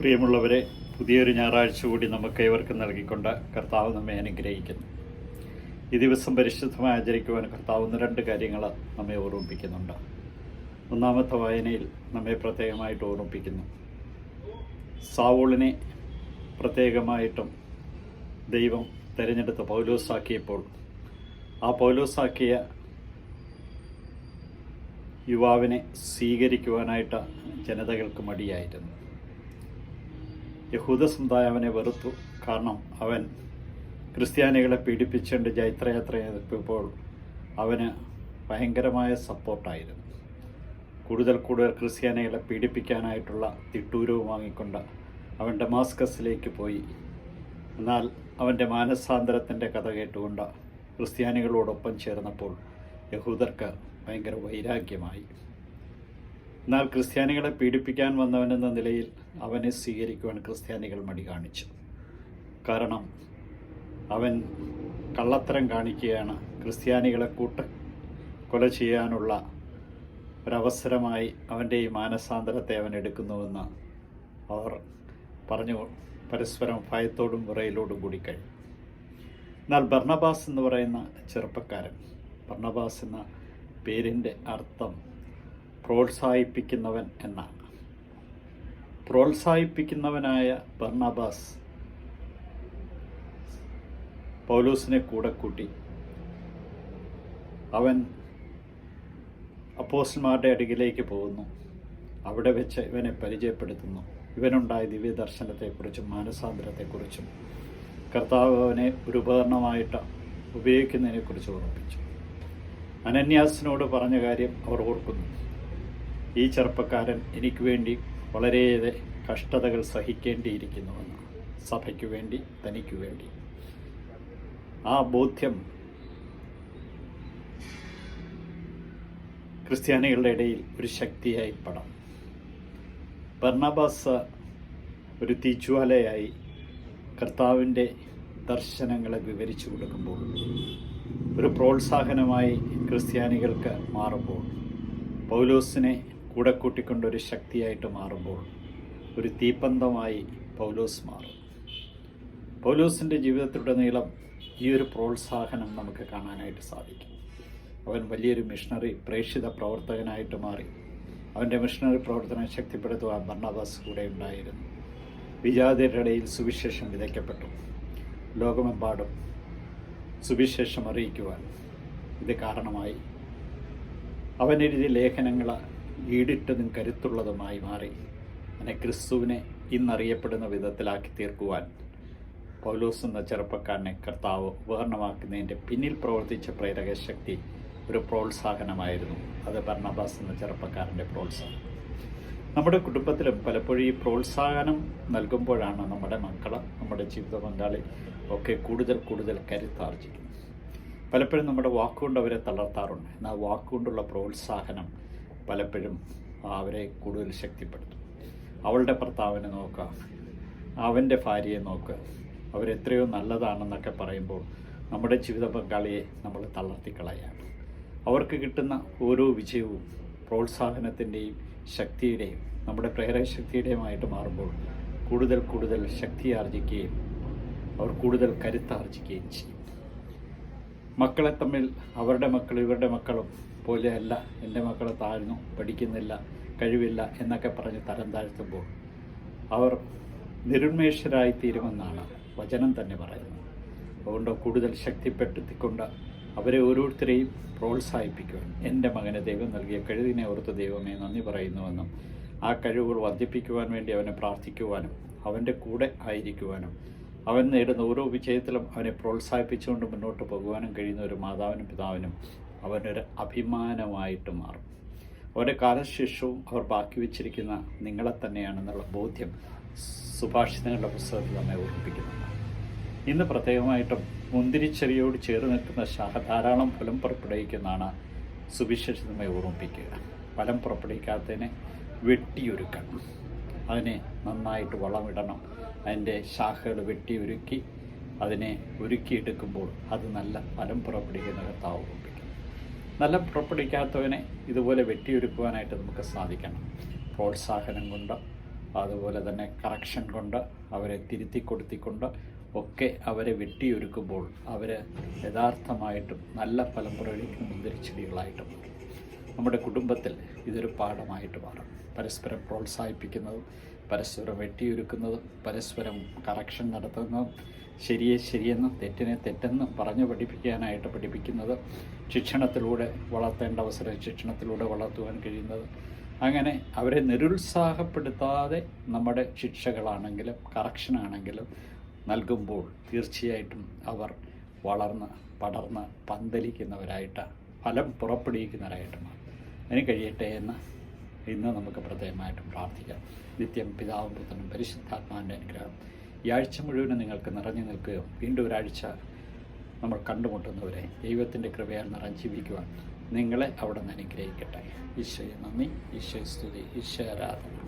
പ്രിയമുള്ളവരെ പുതിയൊരു ഞായറാഴ്ച കൂടി നമുക്ക് ഏവർക്കും നൽകിക്കൊണ്ട് കർത്താവ് നമ്മെ അനുഗ്രഹിക്കുന്നു. ഈ ദിവസം പരിശുദ്ധമായി ആചരിക്കുവാൻ കർത്താവ് ഒന്ന് രണ്ട് കാര്യങ്ങൾ നമ്മെ ഓർമ്മിപ്പിക്കുന്നുണ്ട്. ഒന്നാമത്തെ വായനയിൽ നമ്മെ പ്രത്യേകമായിട്ട് ഓർമ്മിപ്പിക്കുന്നു. സാവൂളിനെ പ്രത്യേകമായിട്ടും ദൈവം തിരഞ്ഞെടുത്ത് പൗലോസാക്കിയപ്പോൾ ആ പൗലോസാക്കിയ യുവാവിനെ സ്വീകരിക്കുവാനായിട്ട് ജനതകൾക്ക് മടിയായിരുന്നു. യഹൂദ സമുദായം അവനെ വെറുത്തു. കാരണം അവൻ ക്രിസ്ത്യാനികളെ പീഡിപ്പിച്ചുകൊണ്ട് ജൈത്രയാത്ര ചെയ്തപ്പോൾ അവന് ഭയങ്കരമായ സപ്പോർട്ടായിരുന്നു കൂടുതൽ കൂടുതൽ ക്രിസ്ത്യാനികളെ പീഡിപ്പിക്കാനായിട്ടുള്ള തിട്ടൂരവും വാങ്ങിക്കൊണ്ട് അവൻ ഡമാസ്കസിലേക്ക് പോയി. എന്നാൽ അവന്റെ മാനസാന്തരത്തിന്റെ കഥ കേട്ടുകൊണ്ട് ക്രിസ്ത്യാനികളോടൊപ്പം ചേർന്നപ്പോൾ യഹൂദർക്ക് ഭയങ്കര വൈരാഗ്യമായി. എന്നാൽ ക്രിസ്ത്യാനികളെ പീഡിപ്പിക്കാൻ വന്നവനെന്ന നിലയിൽ അവനെ സ്വീകരിക്കുവാൻ ക്രിസ്ത്യാനികൾ മടി കാണിച്ചു. കാരണം അവൻ കള്ളത്തരം കാണിക്കുകയാണ്. ക്രിസ്ത്യാനികളെ കൂട്ട കൊല ചെയ്യാനുള്ള ഒരവസരമായി അവന്റെ ഈ മാനസാന്തരത്തെ അവൻ എടുക്കുന്നുവെന്ന് അവർ പറഞ്ഞു. പരസ്പരം ഭയത്തോടും വിറയിലോടും കൂടി കഴിഞ്ഞു. എന്നാൽ ബർണബാസ് എന്ന് പറയുന്ന ചെറുപ്പക്കാരൻ ബർണബാസ് എന്ന പേരിന്റെ അർത്ഥം പ്രോത്സാഹിപ്പിക്കുന്നവൻ എന്നാണ്. പ്രോത്സാഹിപ്പിക്കുന്നവനായ ബർണബാസ് പൗലോസിനെ കൂടെ കൂട്ടി അവൻ അപ്പോസ്റ്റന്മാരുടെ അടുകിലേക്ക് പോകുന്നു. അവിടെ വെച്ച് ഇവനെ പരിചയപ്പെടുത്തുന്നു. ഇവനുണ്ടായ ദിവ്യദർശനത്തെക്കുറിച്ചും മാനസാന്തരത്തെക്കുറിച്ചും കർത്താവ് അവനെ ഒരു ഉപകരണമായിട്ട് ഉപയോഗിക്കുന്നതിനെക്കുറിച്ച് ഓർമ്മിപ്പിച്ചു അനന്യാസിനോട് പറഞ്ഞ കാര്യം അവർ ഓർക്കുന്നു. ഈ ചെറുപ്പക്കാരൻ എനിക്ക് വേണ്ടി വളരെയേറെ കഷ്ടതകൾ സഹിക്കേണ്ടിയിരിക്കുന്നുവെന്ന് സഭയ്ക്ക് വേണ്ടി തനിക്ക് വേണ്ടി. ആ ബോധ്യം ക്രിസ്ത്യാനികളുടെ ഇടയിൽ ഒരു ശക്തിയായി പടം. ബർണബാസ് ഒരു തീച്ചുവാലയായി കർത്താവിന്റെ ദർശനങ്ങളെ വിവരിച്ചു കൊടുക്കുമ്പോൾ ഒരു പ്രോത്സാഹനമായി ക്രിസ്ത്യാനികൾക്ക് മാറുമ്പോൾ പൗലോസിനെ കൂടെ കൂട്ടിക്കൊണ്ടൊരു ശക്തിയായിട്ട് മാറുമ്പോൾ ഒരു തീപ്പന്തമായി പൗലോസ് മാറും. പൗലോസിന്റെ ജീവിതത്തിലുടനീളം ഈ ഒരു പ്രോത്സാഹനം നമുക്ക് കാണാനായിട്ട് സാധിക്കും. അവൻ വലിയൊരു മിഷണറി പ്രേക്ഷിത പ്രവർത്തകനായിട്ട് മാറി. അവന്റെ മിഷണറി പ്രവർത്തനം ശക്തിപ്പെടുത്തുവാൻ ഭർണാദാസ് കൂടെ ഉണ്ടായിരുന്നു. വിജാതിയുടെ ഇടയിൽ സുവിശേഷം വിതയ്ക്കപ്പെട്ടു. ലോകമെമ്പാടും സുവിശേഷം അറിയിക്കുവാൻ ഇത് കാരണമായി. അവനെഴുതിയ ലേഖനങ്ങൾ ഈടിട്ടതും കരുത്തുള്ളതുമായി മാറി. അങ്ങനെ ക്രിസ്തുവിനെ ഇന്നറിയപ്പെടുന്ന വിധത്തിലാക്കി തീർക്കുവാൻ പൗലോസ് എന്ന ചെറുപ്പക്കാരനെ കർത്താവ് ഉപകരണമാക്കുന്നതിന്റെ പിന്നിൽ പ്രവർത്തിച്ച പ്രേരക ശക്തി ഒരു പ്രോത്സാഹനമായിരുന്നു. അത് ഭർണബാസ് എന്ന ചെറുപ്പക്കാരന്റെ പ്രോത്സാഹനം. നമ്മുടെ കുടുംബത്തിലും പലപ്പോഴും ഈ പ്രോത്സാഹനം നൽകുമ്പോഴാണ് നമ്മുടെ മക്കൾ നമ്മുടെ ജീവിത പങ്കാളി ഒക്കെ കൂടുതൽ കൂടുതൽ കരുത്താർജിക്കുന്നത്. പലപ്പോഴും നമ്മുടെ വാക്കുകൊണ്ട് അവരെ തളർത്താറുണ്ട്. എന്നാൽ വാക്കുകൊണ്ടുള്ള പ്രോത്സാഹനം പലപ്പോഴും അവരെ കൂടുതൽ ശക്തിപ്പെടുത്തും. അവളുടെ ഭർത്താവിനെ നോക്കുക അവന്റെ ഭാര്യയെ നോക്കുക അവരെത്രയോ നല്ലതാണെന്നൊക്കെ പറയുമ്പോൾ നമ്മുടെ ജീവിത പങ്കാളിയെ നമ്മൾ തളർത്തിക്കളയാണ് അവർക്ക് കിട്ടുന്ന ഓരോ വിജയവും പ്രോത്സാഹനത്തിന്റെയും ശക്തിയുടെയും നമ്മുടെ പ്രേരകശക്തിയുടെയുമായിട്ട് മാറുമ്പോൾ കൂടുതൽ കൂടുതൽ ശക്തി ആർജിക്കുകയും അവർ കൂടുതൽ കരുത്താർജിക്കുകയും ചെയ്യും. മക്കളെ തമ്മിൽ അവരുടെ മക്കൾ ഇവരുടെ മക്കളും പോലെയല്ല. എന്റെ മക്കൾ താഴ്ന്നു പഠിക്കുന്നില്ല കഴിവില്ല എന്നൊക്കെ പറഞ്ഞ് തരം താഴ്ത്തുമ്പോൾ അവർ നിരുന്മേഷരായി തീരുമെന്നാണ് വചനം തന്നെ പറയുന്നത്. അതുകൊണ്ട് കൂടുതൽ ശക്തിപ്പെടുത്തിക്കൊണ്ട് അവരെ ഓരോരുത്തരെയും പ്രോത്സാഹിപ്പിക്കുവാൻ എന്റെ മകന് ദൈവം നൽകിയ കഴിവിനെ ഓർത്ത് ദൈവമേ നന്ദി പറയുന്നുവെന്നും ആ കഴിവുകൾ വർദ്ധിപ്പിക്കുവാൻ വേണ്ടി അവനെ പ്രാർത്ഥിക്കുവാനും അവന്റെ കൂടെ ആയിരിക്കുവാനും അവൻ നേടുന്ന ഓരോ വിജയത്തിലും അവനെ പ്രോത്സാഹിപ്പിച്ചുകൊണ്ട് മുന്നോട്ട് പോകുവാനും കഴിയുന്ന ഒരു മാതാവിനും പിതാവിനും അവനൊരു അഭിമാനമായിട്ട് മാറും. ഒരു കാലശേഷവും അവർ ബാക്കി വെച്ചിരിക്കുന്ന നിങ്ങളെ തന്നെയാണെന്നുള്ള ബോധ്യം സുഭാഷിതങ്ങളുടെ പുസ്തകത്തിൽ നമ്മെ ഓർമ്മിപ്പിക്കുന്നുണ്ട് ഇന്ന് പ്രത്യേകമായിട്ടും മുന്തിരിച്ചെറിയോട് ചേർന്ന് നിൽക്കുന്ന ശാഖ ധാരാളം ഫലം പുറപ്പെടുവിക്കുന്നതാണ് സുവിശേഷിതമായി ഓർമ്മിപ്പിക്കുക. ഫലം പുറപ്പെടുവിക്കാത്തതിനെ വെട്ടിയൊരുക്കണം അതിനെ നന്നായിട്ട് വളമിടണം. അതിന്റെ ശാഖകൾ വെട്ടിയൊരുക്കി അതിനെ ഒരുക്കിയെടുക്കുമ്പോൾ അത് നല്ല ഫലം പുറപ്പെടുവിക്കുന്ന കർത്താവ് നല്ല പുറപ്പെടിക്കാത്തവനെ ഇതുപോലെ വെട്ടിയൊരുക്കുവാനായിട്ട് നമുക്ക് സാധിക്കണം. പ്രോത്സാഹനം കൊണ്ട് അതുപോലെ തന്നെ കറക്ഷൻ കൊണ്ട് അവരെ തിരുത്തി കൊടുത്തിക്കൊണ്ട് ഒക്കെ അവരെ വെട്ടിയൊരുക്കുമ്പോൾ അവർ യഥാർത്ഥമായിട്ടും നല്ല ഫലം പ്രകടിക്കുന്ന മുന്തിരിച്ചെടികളായിട്ട് നമ്മുടെ കുടുംബത്തിൽ ഇതൊരു പാഠമായിട്ട് മാറും. പരസ്പരം പ്രോത്സാഹിപ്പിക്കുന്നതും പരസ്പരം വെട്ടിയൊരുക്കുന്നതും പരസ്പരം കറക്ഷൻ നടത്തുന്നതും ശരിയെ ശരിയെന്നും തെറ്റിനെ തെറ്റെന്നും പറഞ്ഞു പഠിപ്പിക്കാനായിട്ട് പഠിപ്പിക്കുന്നത് ശിക്ഷണത്തിലൂടെ വളർത്തേണ്ട അവസരം ശിക്ഷണത്തിലൂടെ വളർത്തുവാൻ കഴിയുന്നത്. അങ്ങനെ അവരെ നിരുത്സാഹപ്പെടുത്താതെ നമ്മുടെ ശിക്ഷകളാണെങ്കിലും കറക്ഷനാണെങ്കിലും നൽകുമ്പോൾ തീർച്ചയായിട്ടും അവർ വളർന്ന് പടർന്ന് പന്തലിക്കുന്നവരായിട്ട് ഫലം പുറപ്പെടുവിക്കുന്നവരായിട്ട് മാറും. അതിന് കഴിയട്ടെ എന്ന് ഇന്ന് നമുക്ക് പ്രത്യേകമായിട്ടും പ്രാർത്ഥിക്കാം. നിത്യം പിതാവും പുത്രനും പരിശുദ്ധാത്മാവിന്റെ അനുഗ്രഹം. ഈ ആഴ്ച മുഴുവനും നിങ്ങൾക്ക് നിറഞ്ഞു നിൽക്കുകയും വീണ്ടും ഒരാഴ്ച നമ്മൾ കണ്ടുമുട്ടുന്നവരെ ദൈവത്തിന്റെ കൃപയാൽ നിറഞ്ഞ് നിങ്ങളെ അവിടെ നിന്ന് അനുഗ്രഹിക്കട്ടെ. ഈശോയെ നന്ദി. ഈശോ സ്തുതി. ഈശോ ആരാധന.